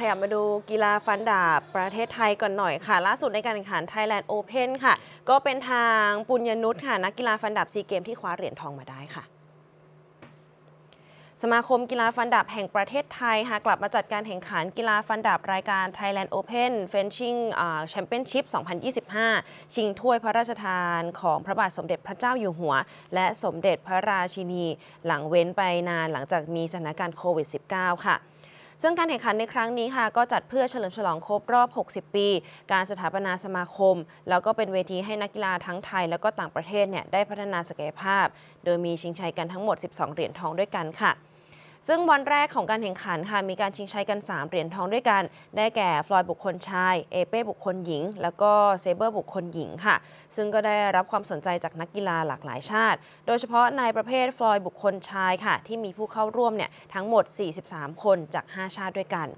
ขยับมาดูกีฬาฟันดาบประเทศไทยก่อนหน่อยค่ะ ล่าสุดในการแข่งขัน Thailand Open ค่ะ ก็เป็นทางปุญญนุชค่ะ นักกีฬาฟันดาบซีเกมที่คว้าเหรียญทองมาได้ค่ะ สมาคมกีฬาฟันดาบแห่งประเทศไทยค่ะกลับมาจัดการแข่งขันกีฬาฟันดาบรายการ Thailand Open Fencing แชมเปี้ยนชิพ2025 ชิงถ้วยพระราชทานของพระบาทสมเด็จพระเจ้าอยู่หัว และสมเด็จพระราชินี หลังเว้นไปนานหลังจากมีสถานการณ์โควิด -19 ค่ะ ซึ่งการแข่งขันในครั้งนี้ค่ะ ก็จัดเพื่อเฉลิมฉลองครบรอบ 60 ปี การสถาปนาสมาคม แล้วก็เป็นเวทีให้นักกีฬาทั้งไทย แล้วก็ต่างประเทศเนี่ยได้พัฒนาศักยภาพ โดยมีชิงชัยกันทั้งหมด 12 เหรียญทองด้วยกันค่ะ ซึ่งวันแรกของการแข่งขันค่ะมีการชิงชัยกัน 3 เหรียญทองด้วยกัน ได้แก่ฟลอยด์บุคคลชาย เอเป้บุคคลหญิง แล้วก็เซเบอร์บุคคลหญิงค่ะ ซึ่งก็ได้รับความสนใจจากนักกีฬาหลากหลายชาติ โดยเฉพาะในประเภทฟลอยด์บุคคลชายค่ะ ที่มีผู้เข้าร่วมเนี่ยทั้งหมด 43 คนจาก 5 ชาติด้วยกัน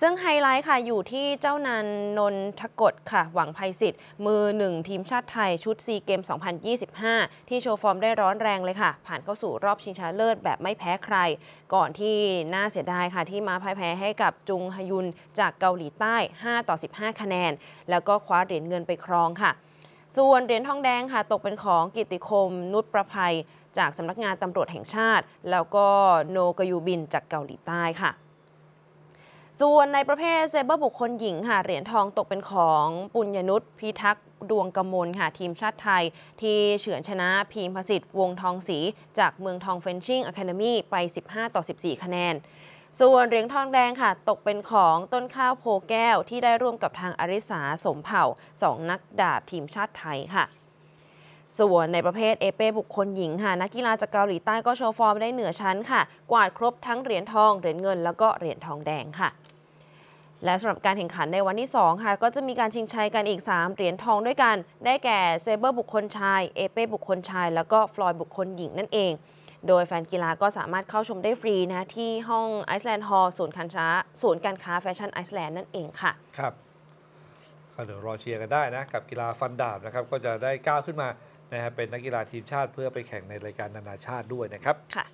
ซึ่งไฮไลท์ค่ะอยู่ที่เจ้านันนนทกฎค่ะ หวังภัยสิทธิ์ มือหนึ่งทีมชาติไทยชุดซีเกม 2025 ที่โชว์ฟอร์มได้ร้อนแรงเลยค่ะ ผ่านเข้าสู่รอบชิงชนะเลิศแบบไม่แพ้ใคร ก่อนที่น่าเสียดายค่ะ ที่มาพ่ายแพ้ให้กับจุงฮยุนจากเกาหลีใต้ 5 ต่อ 15 คะแนน แล้วก็คว้าเหรียญเงินไปครองค่ะ ส่วนเหรียญทองแดงค่ะ ตกเป็นของกิตติคม นุชประภัย จากสำนักงานตำรวจแห่งชาติ แล้วก็โนกยูบินจากเกาหลีใต้ค่ะ ส่วนในประเภทเซเบอร์บุคคลหญิงค่ะเหรียญทองตกเป็นของปุญญนุชพิทักษ์ดวงกมลค่ะทีมชาติไทย ที่เฉือนชนะพีมพสิทธิ์วงทองศรีจากเมืองทองเฟนชิ่งอะคาเดมี่ไป 15 ต่อ 14 คะแนน ส่วนเหรียญทองแดงค่ะ ตกเป็นของต้นข้าวโพแก้วที่ได้ร่วมกับทางอาริสาสมเผ่า 2 นักดาบทีมชาติไทยค่ะ ส่วนในประเภทเอเป้บุคคลหญิงค่ะนักกีฬาจากเกาหลีใต้ก็โชว์ฟอร์มได้เหนือชั้นค่ะ กวาดครบทั้งเหรียญทอง เหรียญเงิน แล้วก็เหรียญทองแดงค่ะ และสำหรับการแข่งขันในวันที่ 2 ค่ะ ก็จะมีการชิงชัยกันอีก 3 เหรียญทองด้วยกัน ได้แก่เซเบอร์บุคคลชายเอเป้บุคคลชาย แล้วก็ฟลอยด์บุคคลหญิงนั่นเอง โดยแฟนกีฬาก็สามารถเข้าชมได้ฟรีนะที่ห้องไอซ์แลนด์ฮอลล์ศูนย์การค้าศูนย์การค้าแฟชั่นไอซ์แลนด์นั่นเองค่ะครับก็เดี๋ยวรอเชียร์กันได้นะกับกีฬาฟันดาบนะครับก็จะได้ก้าวขึ้นมา นะฮะเป็นนักกีฬาทีมชาติเพื่อไปแข่งในรายการนานาชาติด้วยนะครับค่ะ